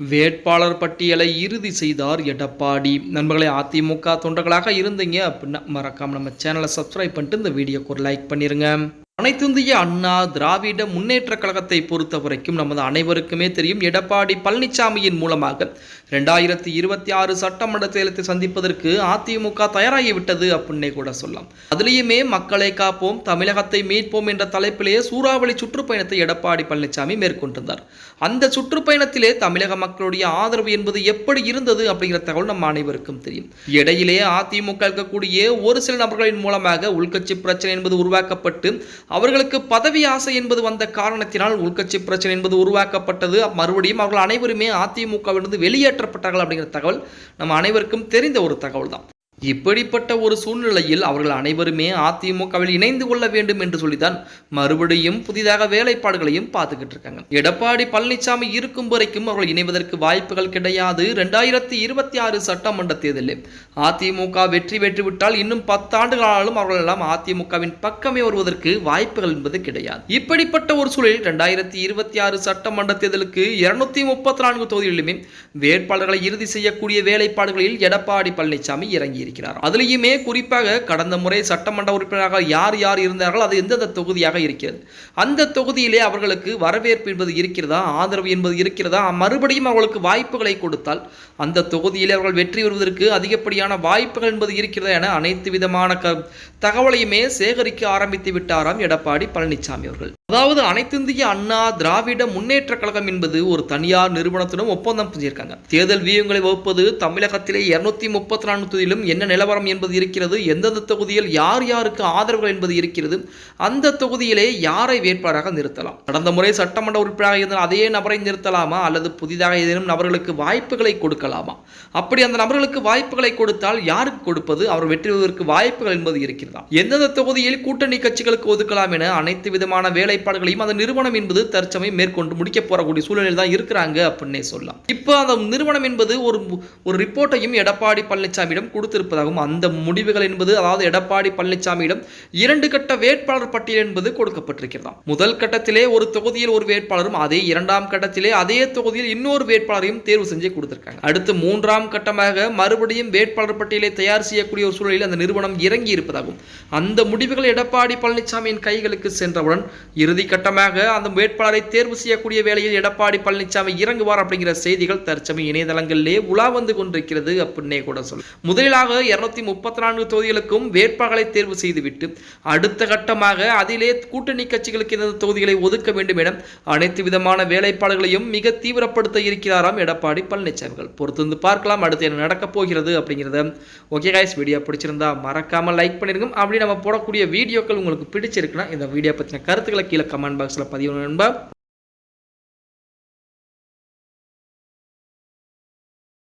வேட்பாளர் பட்டியலை இறுதி செய்தார் எடப்பாடி. நண்பர்களே அதிமுக தொண்டர்களாக இருந்தீங்க அப்படின்னா மறக்காமல் நம்ம சேனலை சப்ஸ்கிரைப் பண்ணிட்டு இந்த வீடியோக்கு ஒரு லைக் பண்ணிடுங்க அனைத்திந்திய அண்ணா திராவிட முன்னேற்ற கழகத்தை பொறுத்த வரைக்கும் நமது அனைவருக்குமே தெரியும் எடப்பாடி பழனிசாமியின் மூலமாக ரெண்டாயிரத்தி இருபத்தி ஆறு சட்டமன்ற தேர்தலை சந்திப்பதற்கு அதிமுக தயாராகிவிட்டது அப்படின்னே கூட சொல்லலாம். அதுலேயுமே மக்களை காப்போம் தமிழகத்தை மீட்போம் என்ற தலைப்பிலேயே சூறாவளி சுற்றுப்பயணத்தை எடப்பாடி பழனிசாமி மேற்கொண்டிருந்தார். அந்த சுற்றுப்பயணத்திலே தமிழக மக்களுடைய ஆதரவு என்பது எப்படி இருந்தது அப்படிங்கிற தகவல் நம்ம அனைவருக்கும் தெரியும். இடையிலே அதிமுக இருக்கக்கூடிய ஒரு சில நபர்களின் மூலமாக உள்கட்சி பிரச்சனை என்பது உருவாக்கப்பட்டு அவர்களுக்கு பதவி ஆசை என்பது வந்த காரணத்தினால் உள்கட்சி பிரச்சனை என்பது உருவாக்கப்பட்டது. மறுபடியும் அவர்கள் அனைவருமே அதிமுகவிலிருந்து வெளியேற்றப்பட்டார்கள் அப்படிங்கிற தகவல் நம்ம அனைவருக்கும் தெரிந்த ஒரு தகவல் தான் இப்படிப்பட்ட ஒரு சூழ்நிலையில் அவர்கள் அனைவருமே அதிமுகவில் இணைந்து கொள்ள வேண்டும் என்று சொல்லித்தான் மறுபடியும் புதிதாக வேலைப்பாடுகளையும் பார்த்துக்கிட்டு இருக்காங்க. எடப்பாடி பழனிசாமி இருக்கும் வரைக்கும் அவர்கள் இணைவதற்கு வாய்ப்புகள் கிடையாது. ரெண்டாயிரத்தி இருபத்தி ஆறு சட்டமன்ற தேர்தலில் அதிமுக வெற்றி பெற்றுவிட்டால் இன்னும் பத்தாண்டுகளாலும் அவர்கள் எல்லாம் அதிமுகவின் பக்கமே வருவதற்கு வாய்ப்புகள் என்பது கிடையாது. இப்படிப்பட்ட ஒரு சூழலில் ரெண்டாயிரத்தி இருபத்தி ஆறு சட்டமன்ற தேர்தலுக்கு இருநூத்தி முப்பத்தி நான்கு தொகுதிகளிலுமே வேட்பாளர்களை இறுதி செய்யக்கூடிய வேலைப்பாடுகளில் எடப்பாடி பழனிசாமி இறங்கியிருக்கிறார். இருக்கிறார் அதுலேயுமே குறிப்பாக கடந்த முறை சட்டமன்ற உறுப்பினராக யார் யார் இருந்தார்கள் அது எந்தெந்த தொகுதியாக இருக்கிறது. அந்த தொகுதியிலே அவர்களுக்கு வரவேற்பு என்பது இருக்கிறதா ஆதரவு என்பது இருக்கிறதா மறுபடியும் அவர்களுக்கு வாய்ப்புகளை கொடுத்தால் அந்த தொகுதியிலே அவர்கள் வெற்றி பெறுவதற்கு அதிகப்படியான வாய்ப்புகள் என்பது இருக்கிறதா என அனைத்து விதமான க தகவலையுமே சேகரிக்க ஆரம்பித்து விட்டாராம் எடப்பாடி பழனிசாமி அவர்கள். அதாவது அனைத்திந்திய அண்ணா திராவிட முன்னேற்ற கழகம் என்பது ஒரு தனியார் நிறுவனத்துடன் ஒப்பந்தம் செஞ்சிருக்காங்க தேர்தல் வியூகங்களை வகுப்பது தமிழகத்திலே இருநூத்தி முப்பத்தி நான்கு தொகுதியிலும் என்ன நிலவரம் என்பது இருக்கிறது? எந்தெந்த தொகுதியில் யார் யாருக்கு ஆதரவுகள் என்பது இருக்கிறது? அந்த தொகுதியிலே யாரை வேட்பாளராக நிறுத்தலாம்? கடந்த முறை சட்டமன்ற உறுப்பினராக இருந்த அதே நபரை நிறுத்தலாமா? அல்லது புதிதாக ஏதேனும் நபர்களுக்கு வாய்ப்புகளை கொடுக்கலாமா? அப்படி அந்த நபர்களுக்கு வாய்ப்புகளை கொடுத்தால் யாருக்கு கொடுப்பது? அவர் வெற்றி வாய்ப்புகள் என்பது இருக்கிறதா? எந்தெந்த தொகுதியில் கூட்டணி கட்சிகளுக்கு ஒதுக்கலாம் என அனைத்து விதமான வேலைப்பாடுகளையும் அந்த நிறுவனம் என்பது தற்சமயம் மேற்கொண்டு முடிக்க போறக்கூடிய சூழ்நிலையில் தான் இருக்கிறாங்க அப்படின்னே சொல்லலாம். இப்போ அந்த நிறுவனம் என்பது ஒரு ஒரு ரிப்போர்ட்டையும் எடப்பாடி பழனிசாமியிடம் கொடுத்திருப்ப இருப்பதாகவும் அந்த முடிவுகள் என்பது அதாவது எடப்பாடி பழனிசாமியிடம் இரண்டு கட்ட வேட்பாளர் பட்டியல் என்பது கொடுக்கப்பட்டிருக்கிறதாம். முதல் கட்டத்திலே ஒரு தொகுதியில் ஒரு வேட்பாளரும் அதே இரண்டாம் கட்டத்திலே அதே தொகுதியில் இன்னொரு வேட்பாளரையும் தேர்வு செஞ்சு கொடுத்திருக்காங்க. அடுத்து மூன்றாம் கட்டமாக மறுபடியும் வேட்பாளர் பட்டியலை தயார் செய்யக்கூடிய ஒரு சூழலில் அந்த நிறுவனம் இறங்கி இருப்பதாகவும் அந்த முடிவுகள் எடப்பாடி பழனிசாமியின் கைகளுக்கு சென்றவுடன் இறுதி கட்டமாக அந்த வேட்பாளரை தேர்வு செய்யக்கூடிய வேளையில் எடப்பாடி பழனிசாமி இறங்குவார் அப்படிங்கிற செய்திகள் தற்சமய இணையதளங்களிலே உலா வந்து கொண்டிருக்கிறது அப்படின்னே கூட சொல்லு முதலாக இருநூத்தி முப்பத்தி நான்கு தொகுதிகளுக்கும் வேட்பாளர்களை தேர்வு செய்துவிட்டு அடுத்த கட்டமாக அதிலே கூட்டணி கட்சிகளுக்கு இந்த தொகுதிகளை ஒதுக்க வேண்டும் என அனைத்து விதமான வேலைப்பாடுகளையும் மிக தீவிரப்படுத்த இருக்கிறாராம் எடப்பாடி பழனிசாமி பொறுத்து வந்து பார்க்கலாம் அடுத்து என்ன நடக்கப் போகிறது அப்படிங்கிறத. ஓகே காய்ஸ் வீடியோ பிடிச்சிருந்தா மறக்காம லைக் பண்ணிருங்க. அப்படி நம்ம போடக்கூடிய வீடியோக்கள் உங்களுக்கு பிடிச்சிருக்குன்னா இந்த வீடியோ பற்றின கருத்துக்களை கீழே கமெண்ட் பாக்ஸில் பதிவு நண்பா.